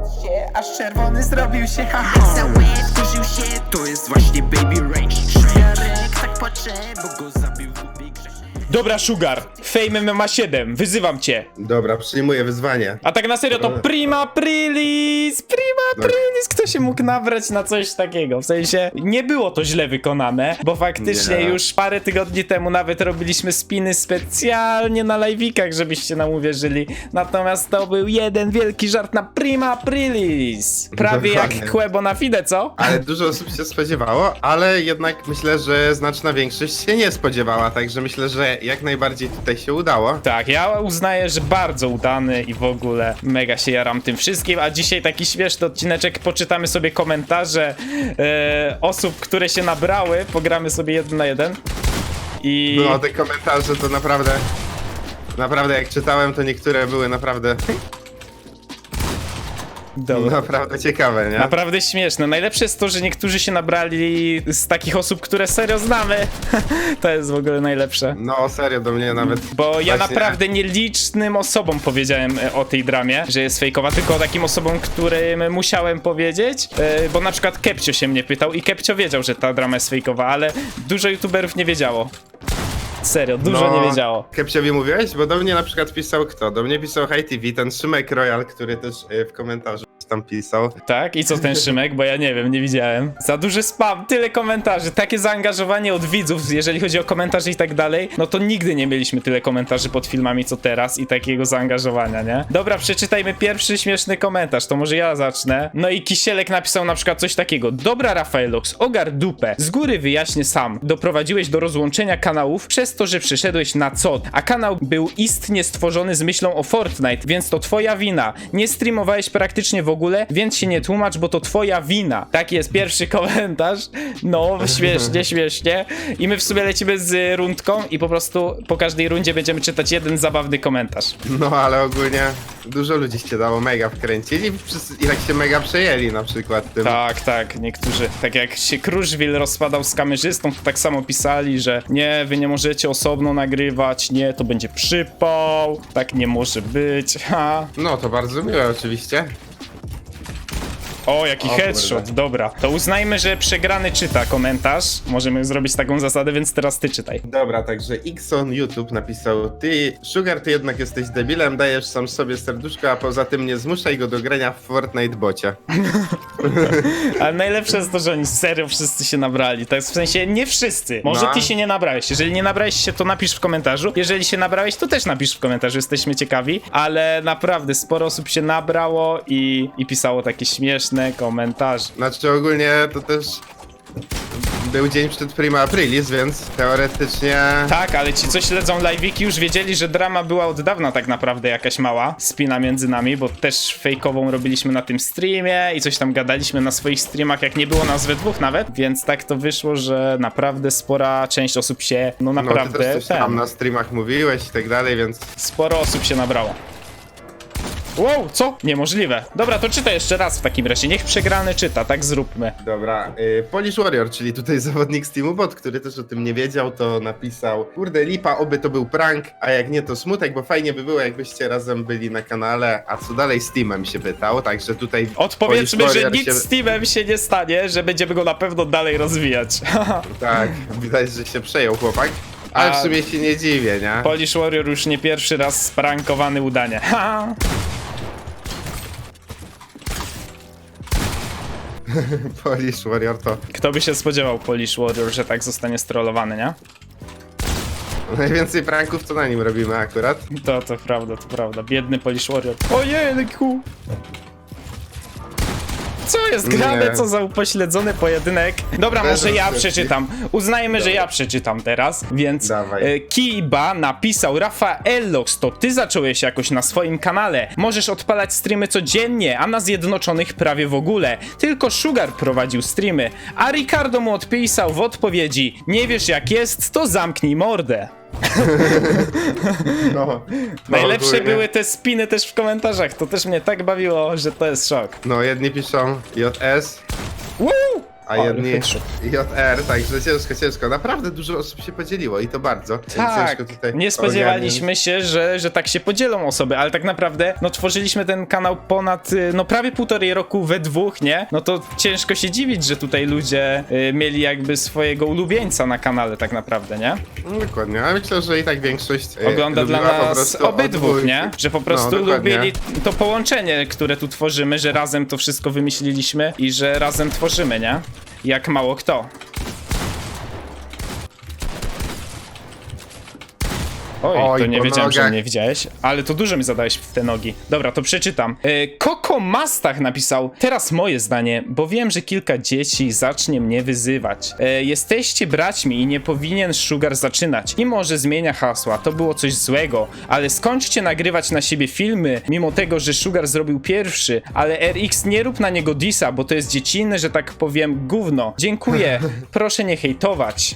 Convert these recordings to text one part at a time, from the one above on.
Patrzcie, aż czerwony zrobił się haha Cały wkurzył się, to jest właśnie Baby Rage Szjarek tak płacze, bo go zabił Big Grześ Dobra, Sugar, Fame MMA 7, wyzywam cię. Dobra, przyjmuję wyzwanie. A tak na serio to prima prilis, prima prilis. Kto się mógł nabrać na coś takiego? W sensie, nie było to źle wykonane, bo faktycznie Nie. już parę tygodni temu nawet robiliśmy spiny specjalnie na live'ikach, żebyście nam uwierzyli. Natomiast to był jeden wielki żart na prima prilis. Prawie Dokładnie. jak Quebo na fide, co? Ale dużo osób się spodziewało, ale jednak myślę, że znaczna większość się nie spodziewała, także myślę, że jak najbardziej tutaj się udało. Tak, ja uznaję, że bardzo udany i w ogóle mega się jaram tym wszystkim, a dzisiaj taki śmieszny odcineczek, poczytamy sobie komentarze e, osób, które się nabrały, pogramy sobie jeden na jeden. I... No, te komentarze to naprawdę... Naprawdę, jak czytałem, to niektóre były naprawdę, Dobra. naprawdę ciekawe, nie? Naprawdę śmieszne. Najlepsze jest to, że niektórzy się nabrali z takich osób, które serio znamy. to jest w ogóle najlepsze. No, serio, do mnie nawet... Bo ja Właśnie- naprawdę nielicznym osobom powiedziałem e, o tej dramie, że jest fejkowa, tylko takim osobom, którym musiałem powiedzieć, e, bo na przykład Kepcio się mnie pytał i Kepcio wiedział, że ta drama jest fejkowa, ale dużo youtuberów nie wiedziało. Serio, dużo No, nie wiedziało. Kepciowi mówiłeś? Bo do mnie na przykład pisał kto? Do mnie pisał High TV, ten Szymek Royal, który też y, w komentarzu tam pisał. Tak? I co ten Szymek? Bo ja nie wiem, nie widziałem. Za duży spam, tyle komentarzy, takie zaangażowanie od widzów, jeżeli chodzi o komentarze i tak dalej, no to nigdy nie mieliśmy tyle komentarzy pod filmami co teraz i takiego zaangażowania, nie? Dobra, przeczytajmy pierwszy śmieszny komentarz, to może ja zacznę. No i Kisielek napisał na przykład coś takiego. Dobra, Rafaelox, ogar dupę. Z góry wyjaśnię sam. Doprowadziłeś do rozłączenia kanałów przez to, że przyszedłeś na COD, a kanał był istnie stworzony z myślą o Fortnite, więc to twoja wina. Nie streamowałeś praktycznie w ogóle, więc się nie tłumacz, bo to twoja wina. Taki jest pierwszy komentarz. No, śmiesznie, śmiesznie. I my w sumie lecimy z rundką i po prostu po każdej rundzie będziemy czytać jeden zabawny komentarz. No, ale ogólnie dużo ludzi się dało mega wkręcić i, wszyscy, i tak się mega przejęli na przykład tym. Tak, tak, niektórzy, tak jak się Kruszwil rozpadał z kamerzystą, to tak samo pisali, że nie, wy nie możecie osobno nagrywać, nie, to będzie przypał, tak nie może być, ha. No, to bardzo miłe oczywiście. O, jaki O headshot, kurde. dobra. To uznajmy, że przegrany czyta komentarz. Możemy zrobić taką zasadę, więc teraz ty czytaj. Dobra, także Xon YouTube napisał Ty, Sugar, ty jednak jesteś debilem, dajesz sam sobie serduszko, a poza tym nie zmuszaj go do grania w Fortnite bocie. Ale najlepsze jest to, że oni serio wszyscy się nabrali. Tak w sensie nie wszyscy. Może No. ty się nie nabrałeś. Jeżeli nie nabrałeś się, to napisz w komentarzu. Jeżeli się nabrałeś, to też napisz w komentarzu. Jesteśmy ciekawi. Ale naprawdę sporo osób się nabrało i, i pisało takie śmieszne komentarze. Znaczy ogólnie to też był dzień przed Prima Aprilis, więc teoretycznie... Tak, ale ci, co śledzą live'iki, już wiedzieli, że drama była od dawna tak naprawdę jakaś mała spina między nami, bo też fejkową robiliśmy na tym streamie i coś tam gadaliśmy na swoich streamach, jak nie było nas we dwóch nawet, więc tak to wyszło, że naprawdę spora część osób się, no No, ty naprawdę, też coś tam na streamach mówiłeś i tak dalej, więc... sporo osób się nabrało. Wow, co? Niemożliwe. Dobra, to czytaj jeszcze raz w takim razie. Niech przegrany czyta, tak zróbmy. Dobra, y, Polish Warrior, czyli tutaj zawodnik z Teamu Bot, który też o tym nie wiedział, to napisał Kurde lipa, oby to był prank, a jak nie to smutek, bo fajnie by było jakbyście razem byli na kanale, a co dalej z Teamem się pytał, także tutaj Odpowiedzmy, Polish że Warrior nic się- z Steamem się nie stanie, że będziemy go na pewno dalej rozwijać. Tak, widać, że się przejął chłopak, ale A- w sumie się nie dziwię, nie? Polish Warrior już nie pierwszy raz sprankowany udanie. Ha! Polish Warrior to Kto by się spodziewał Polish Warrior, że tak zostanie strollowany, nie? najwięcej pranków, co na nim robimy akurat. To, to prawda, to prawda. Biedny Polish Warrior. Ojejku! Co jest grane? Nie. Co za upośledzony pojedynek? Dobra, Bez może ja przeczytam. Uznajmy, że ja przeczytam teraz, więc Dawaj. e, Kiba napisał Rafaelox, to ty zacząłeś jakoś na swoim kanale. Możesz odpalać streamy codziennie, a na Zjednoczonych prawie w ogóle. Tylko Sugar prowadził streamy, a Ricardo mu odpisał w odpowiedzi Nie wiesz jak jest, to zamknij mordę. No, no Najlepsze ogólnie. były te spiny też w komentarzach, to też mnie tak bawiło, że to jest szok. No, jedni piszą JS, Woo! A Ale jedni. JR, także ciężko, ciężko. Naprawdę dużo osób się podzieliło i to bardzo. Więc Tak, ciężko tutaj nie spodziewaliśmy się, że, że tak się podzielą osoby, ale tak naprawdę, no tworzyliśmy ten kanał ponad, y, no prawie półtorej roku we dwóch, nie? No to ciężko się dziwić, że tutaj ludzie y, mieli jakby swojego ulubieńca na kanale tak naprawdę, nie? No, dokładnie, ale myślę, że i tak większość e, Ogląda dla lubiła po nas prostu obydwóch, nie? Że po prostu No, dokładnie. lubili to połączenie, które tu tworzymy, że razem to wszystko wymyśliliśmy i że razem tworzymy, nie? Jak mało kto. Oj, Oj, to nie po wiedziałem, że nogach. nie widziałeś, ale to dużo mi zadałeś w te nogi. Dobra, to przeczytam. E, Koko Mastach napisał, teraz moje zdanie, bo wiem, że kilka dzieci zacznie mnie wyzywać. E, jesteście braćmi i nie powinien Sugar zaczynać. I może zmienia hasła, to było coś złego, ale skończcie nagrywać na siebie filmy, mimo tego, że Sugar zrobił pierwszy, ale RX nie rób na niego disa, bo to jest dziecinne, że tak powiem, gówno. Dziękuję, proszę nie hejtować.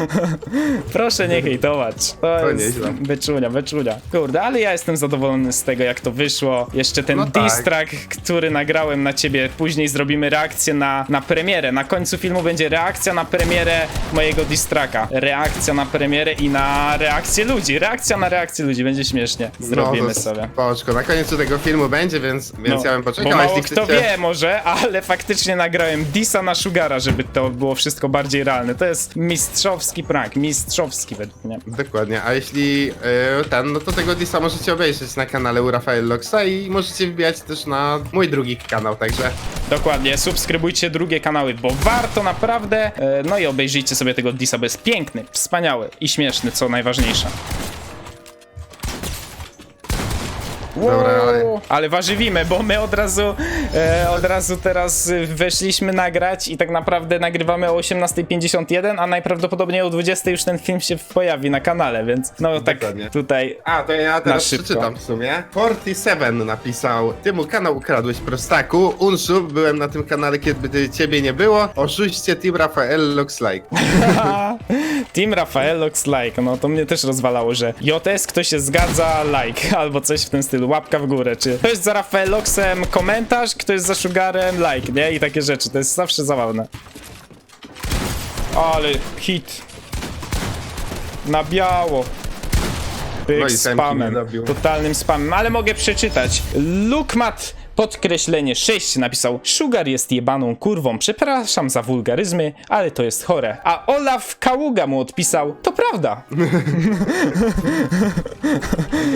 proszę nie hejtować. To, To nieźle. beczunia, beczunia. Kurde, ale ja jestem zadowolony z tego, jak to wyszło. Jeszcze ten No tak. diss track, który nagrałem na ciebie, później zrobimy reakcję na, na premierę. Na końcu filmu będzie reakcja na premierę mojego diss tracka. Reakcja na premierę i na reakcję ludzi. Reakcja na reakcję ludzi, będzie śmiesznie. Zrobimy no, to sobie. Spoczko, na końcu tego filmu będzie, więc, więc ja bym poczekał. No, bo mało jeśli kto chcecie... wie może, ale faktycznie nagrałem Disa na Sugara, żeby to było wszystko bardziej realne. To jest mistrzowski prank, mistrzowski według mnie. Dokładnie, a jeśli e, ten, no to tego Disa możecie obejrzeć na kanale u Rafael Loxa i możecie wbijać też na mój drugi kanał, także Dokładnie, subskrybujcie drugie kanały, bo warto naprawdę. E, No i obejrzyjcie sobie tego Disa, bo jest piękny, wspaniały i śmieszny, co najważniejsze. Dobra, ale- ale warzywimy, bo my od razu, e, od razu teraz y, weszliśmy nagrać i tak naprawdę nagrywamy o 18.51, a najprawdopodobniej o 20.00 już ten film się pojawi na kanale, więc no tak Dokładnie. tutaj A, to ja teraz szybko. przeczytam w sumie. 47 napisał, ty mu kanał ukradłeś prostaku, Unszu, byłem na tym kanale, kiedy ciebie nie było, oszuście Team Rafael looks like. Team Rafael looks like, no to mnie też rozwalało, że JS ktoś się zgadza, like, albo coś w tym stylu, łapka w górę, czy ktoś za Rafael Loxem komentarz, ktoś za Sugarem like, nie? I takie rzeczy, to jest zawsze zabawne. Ale hit. Na biało. Pyk No i spamem, totalnym spamem, ale mogę przeczytać. Lukmat podkreślenie 6 napisał Sugar jest jebaną kurwą, przepraszam za wulgaryzmy, ale to jest chore. A Olaf Kaługa mu odpisał, to prawda.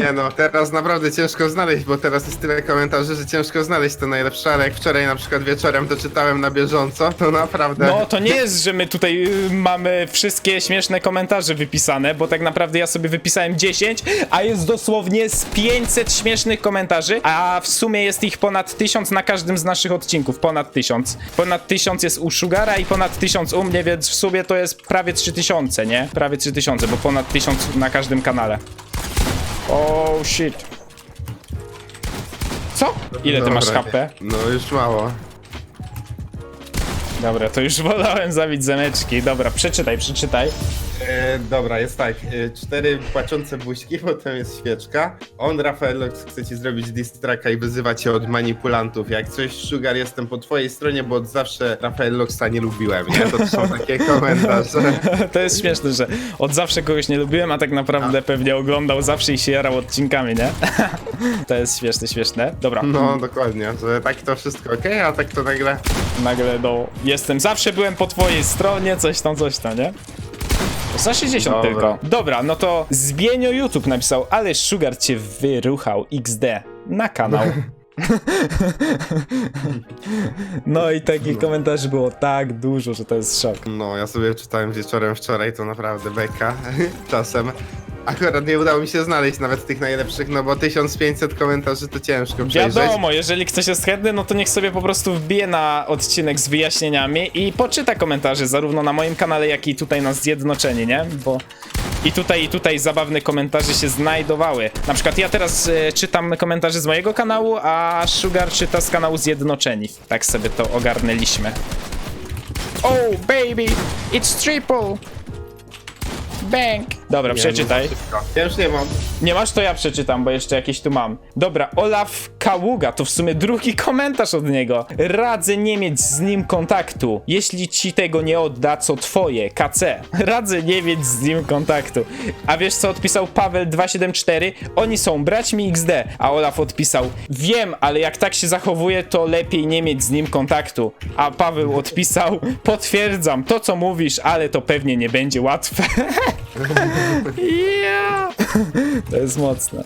Nie no, teraz naprawdę ciężko znaleźć, bo teraz jest tyle komentarzy, że ciężko znaleźć to najlepsze, ale jak wczoraj na przykład wieczorem to czytałem na bieżąco, to naprawdę... No to nie jest, że my tutaj y, mamy wszystkie śmieszne komentarze wypisane, bo tak naprawdę ja sobie wypisałem 10, a jest dosłownie z 500 śmiesznych komentarzy, a w sumie jest ich ponad 1000 na każdym z naszych odcinków, ponad 1000. Ponad 1000 jest u Sugara i ponad 1000 u mnie, więc w sumie to jest prawie 3000, nie? Prawie 3000, bo ponad 1000 na każdym kanale. Oh shit. Co? Ile ty Dobra, masz HP? No już mało. Dobra, to już wolałem zabić zemeczki. Dobra, przeczytaj, przeczytaj. E, dobra, jest tak. E, cztery płaczące buźki, potem jest świeczka. On, Rafael chce ci zrobić distraka i wyzywa cię od manipulantów. Jak coś, Sugar, jestem po twojej stronie, bo od zawsze Rafael Luxa nie lubiłem, nie? To są takie komentarze. To jest śmieszne, że od zawsze kogoś nie lubiłem, a tak naprawdę pewnie oglądał zawsze i się jarał odcinkami, nie? To jest śmieszne, śmieszne. Dobra, No, dokładnie, że tak to wszystko okej, a tak to nagle... nagle no, jestem, zawsze byłem po twojej stronie, coś tam, coś tam, nie? Za 60 Dobra. tylko. Dobra, no to Zbienio YouTube napisał, ale Sugar cię wyruchał XD na kanał. No i takich komentarzy było tak dużo, że to jest szok. No, ja sobie czytałem wieczorem wczoraj, to naprawdę beka czasem. Akurat nie udało mi się znaleźć nawet tych najlepszych, no bo 1500 komentarzy to ciężko przejrzeć. Wiadomo, jeżeli ktoś jest chętny, no to niech sobie po prostu wbije na odcinek z wyjaśnieniami i poczyta komentarze zarówno na moim kanale, jak i tutaj na Zjednoczeni, nie? Bo i tutaj, i tutaj zabawne komentarze się znajdowały. Na przykład ja teraz e, czytam komentarze z mojego kanału, a Sugar czyta z kanału Zjednoczeni. Tak sobie to ogarnęliśmy. Oh, baby, it's triple! Bang! Dobra, przeczytaj. Ja już nie mam. Nie masz, to ja przeczytam, bo jeszcze jakieś tu mam. Dobra, Olaf Kaługa, to w sumie drugi komentarz od niego. Radzę nie mieć z nim kontaktu. Jeśli ci tego nie odda, co twoje, KC. Radzę nie mieć z nim kontaktu. A wiesz co odpisał Paweł274? Oni są braćmi XD. A Olaf odpisał, wiem, ale jak tak się zachowuje, to lepiej nie mieć z nim kontaktu. A Paweł odpisał, potwierdzam to, co mówisz, ale to pewnie nie będzie łatwe. Ja. To jest mocne.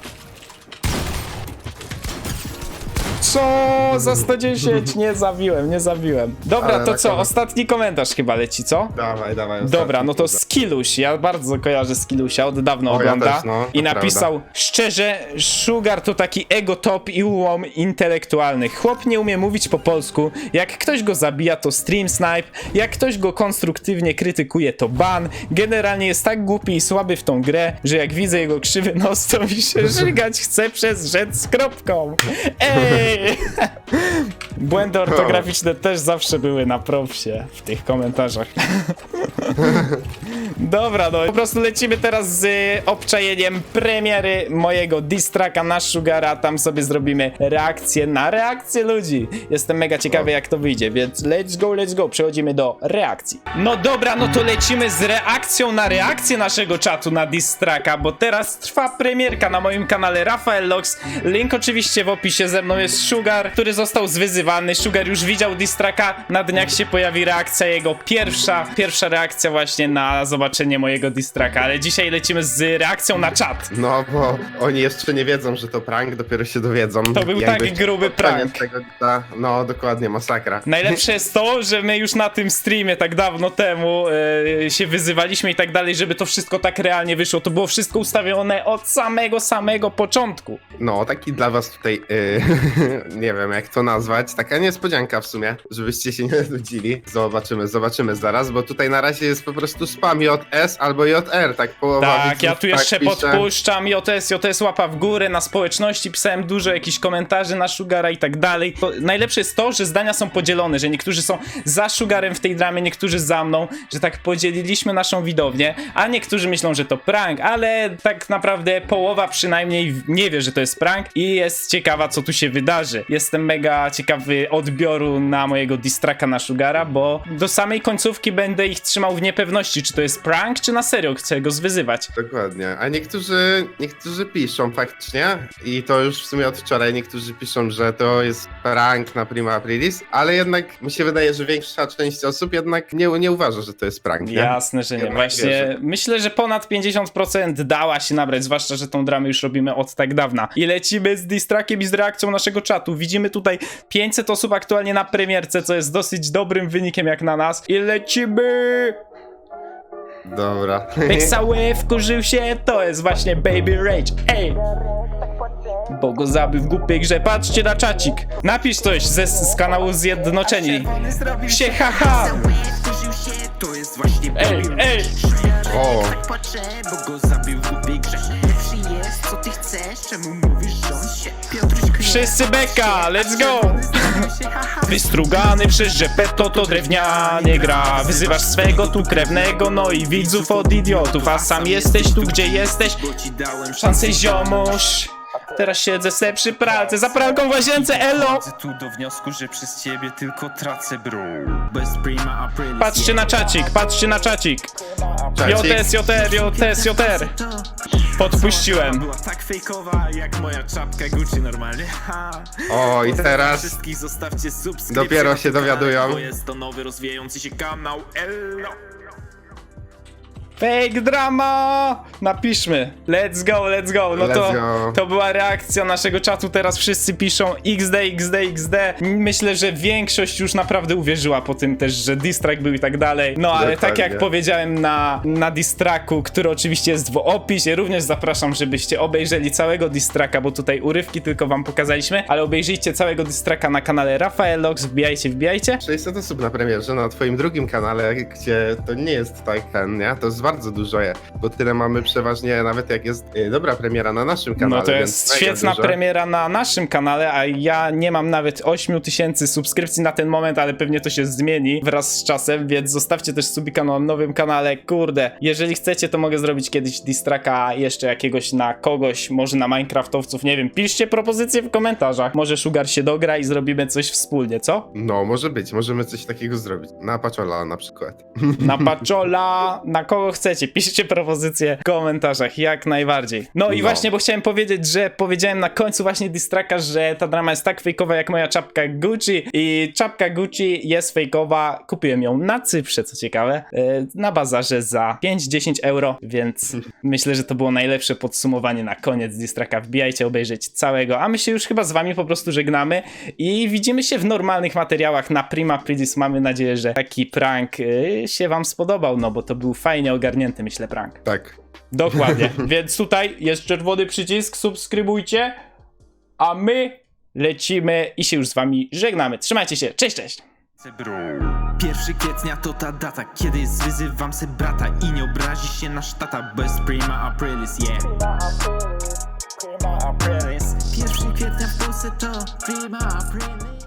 Co? Za 110? Nie zabiłem, nie zabiłem. Dobra, Ale to na co? koniec- Ostatni komentarz chyba leci, co? Dawaj, dawaj. Dobra, ostatni, no to kurde. Skilluś, ja bardzo kojarzę Skillusia, od dawna ja ogląda też, no, i to napisał Szczerze, Sugar to taki ego top i ułom intelektualny. Chłop nie umie mówić po polsku, jak ktoś go zabija to stream snipe, jak ktoś go konstruktywnie krytykuje to ban, generalnie jest tak głupi i słaby w tą grę, że jak widzę jego krzywy nos, to mi się żygać chce przez rzecz z kropką. Ej! Błędy ortograficzne też zawsze były na propsie w tych komentarzach. Dobra, no po prostu lecimy teraz z y, obczajeniem premiery mojego distraka na Sugara. Tam sobie zrobimy reakcję na reakcję ludzi. Jestem mega ciekawy jak to wyjdzie, więc let's go, let's go. Przechodzimy do reakcji. No dobra, no to lecimy z reakcją na reakcję naszego czatu na distraka, bo teraz trwa premierka na moim kanale Rafael Lox. Link oczywiście w opisie. Ze mną jest Sugar, który został zwyzywany. Sugar już widział distraka. Na dniach się pojawi reakcja jego pierwsza, pierwsza reakcja właśnie na zobaczenie mojego distraka, ale dzisiaj lecimy z reakcją na czat. No, bo oni jeszcze nie wiedzą, że to prank, dopiero się dowiedzą. To był Jakby tak gruby prank. Tego, dnia- no, dokładnie, masakra. Najlepsze jest to, że my już na tym streamie tak dawno temu e, się wyzywaliśmy i tak dalej, żeby to wszystko tak realnie wyszło. To było wszystko ustawione od samego, samego początku. No, taki dla was tutaj, y, nie wiem jak to nazwać, taka niespodzianka w sumie, żebyście się nie nudzili. Zobaczymy, zobaczymy zaraz, bo tutaj na razie jest po prostu spam JS albo JR, tak połowa Tak, widzów ja tu jeszcze pisze. podpuszczam JS, JS łapa w górę, na społeczności pisałem dużo jakichś komentarzy na Sugara i tak dalej. To najlepsze jest to, że zdania są podzielone, że niektórzy są za Sugarem w tej dramie, niektórzy za mną, że tak podzieliliśmy naszą widownię, a niektórzy myślą, że to prank, ale tak naprawdę połowa przynajmniej nie wie, że to jest prank i jest ciekawa, co tu się wydarzy. Jestem mega ciekawy odbioru na mojego distraka na Sugara, bo do samej końcówki będę ich trzymał w niepewności, czy to jest prank, czy na serio chcę go zwyzywać. Dokładnie, a niektórzy, niektórzy piszą faktycznie i to już w sumie od wczoraj niektórzy piszą, że to jest prank na Prima Aprilis, ale jednak mi się wydaje, że większa część osób jednak nie, nie uważa, że to jest prank, nie? Jasne, że nie. Jednak Właśnie wierzę. myślę, że ponad 50% dała się nabrać, zwłaszcza, że tą dramę już robimy od tak dawna. I lecimy z distrakiem i z reakcją naszego czatu. Widzimy tutaj 500 osób aktualnie na premierce, co jest dosyć dobrym wynikiem jak na nas. I lecimy! Dobra. Pexały wkurzył się, to jest właśnie Baby Rage. Ej! Bo go zabił w głupiej grze. Patrzcie na czacik. Napisz coś ze, z kanału Zjednoczeni. Się haha! Wkurzył się, to jest właśnie Ej, ej! O. Tak bo go zabił w głupiej grze Lepszy jest, co ty chcesz, czemu mówisz, że on się knie, Wszyscy beka, let's go! Wystrugany przez rzepeto to drewnianie gra. Wyzywasz swego tu krewnego, no i widzów od idiotów A sam jesteś tu gdzie jesteś. Bo ci dałem Szansę ziomuś Teraz siedzę se przy pralce, za pralką w łazience, elo Dochodzę tu do wniosku, że przez ciebie tylko tracę bro Bez prima aprilis Patrzcie na czacik, patrzcie na czacik. JS, JR, JS, JR Podpuściłem Była tak fejkowa jak moja czapka Gucci normalnie ha. O, i teraz Wszystkich zostawcie subskrypcję Dopiero się dowiadują. Bo jest to nowy rozwijający się kanał Elo Fake drama! Napiszmy. Let's go, let's go. No Let's to, go. to była reakcja naszego czatu. Teraz wszyscy piszą XD, XD, XD. Myślę, że większość już naprawdę uwierzyła po tym też, że distrack był i tak dalej. No ale tak Dokładnie. jak powiedziałem na, na distracku, który oczywiście jest w opisie, również zapraszam, żebyście obejrzeli całego distracka, bo tutaj urywki tylko wam pokazaliśmy, ale obejrzyjcie całego distracka na kanale Rafael Lox. Wbijajcie, wbijajcie. 600 osób na premierze na twoim drugim kanale, gdzie to nie jest tak ten, nie? To jest bardzo dużo je, bo tyle mamy przeważnie, nawet jak jest y, dobra premiera na naszym kanale. No to jest świetna dużo. premiera na naszym kanale, a ja nie mam nawet 8 tysięcy subskrypcji na ten moment, ale pewnie to się zmieni wraz z czasem, więc zostawcie też subika na nowym kanale. Kurde, jeżeli chcecie, to mogę zrobić kiedyś distraka jeszcze jakiegoś na kogoś, może na Minecraftowców, nie wiem. Piszcie propozycje w komentarzach. Może Sugar się dogra i zrobimy coś wspólnie, co? No, może być, możemy coś takiego zrobić. Na Paczola na przykład. Na Paczola, na kogo chcecie. Piszcie propozycje w komentarzach, jak najbardziej. No i No. właśnie, bo chciałem powiedzieć, że powiedziałem na końcu właśnie distraka, że ta drama jest tak fejkowa jak moja czapka Gucci i czapka Gucci jest fejkowa. Kupiłem ją na Cyprze, co ciekawe, e, na bazarze za 5-10 euro, więc myślę, że to było najlepsze podsumowanie na koniec distraka. Wbijajcie obejrzeć całego, a my się już chyba z wami po prostu żegnamy i widzimy się w normalnych materiałach na Prima Pridis. Mamy nadzieję, że taki prank y, się wam spodobał, no bo to był fajnie ogarnięty, myślę, prank. Tak. Dokładnie, więc tutaj jest czerwony przycisk, subskrybujcie, a my lecimy i się już z wami żegnamy. Trzymajcie się, cześć, cześć! Pierwszy kwietnia to ta data, kiedy zwyzywam se brata I nie obrazi się nasz tata, bez prima aprilis, yeah Pierwszy kwietnia w Polsce to prima aprilis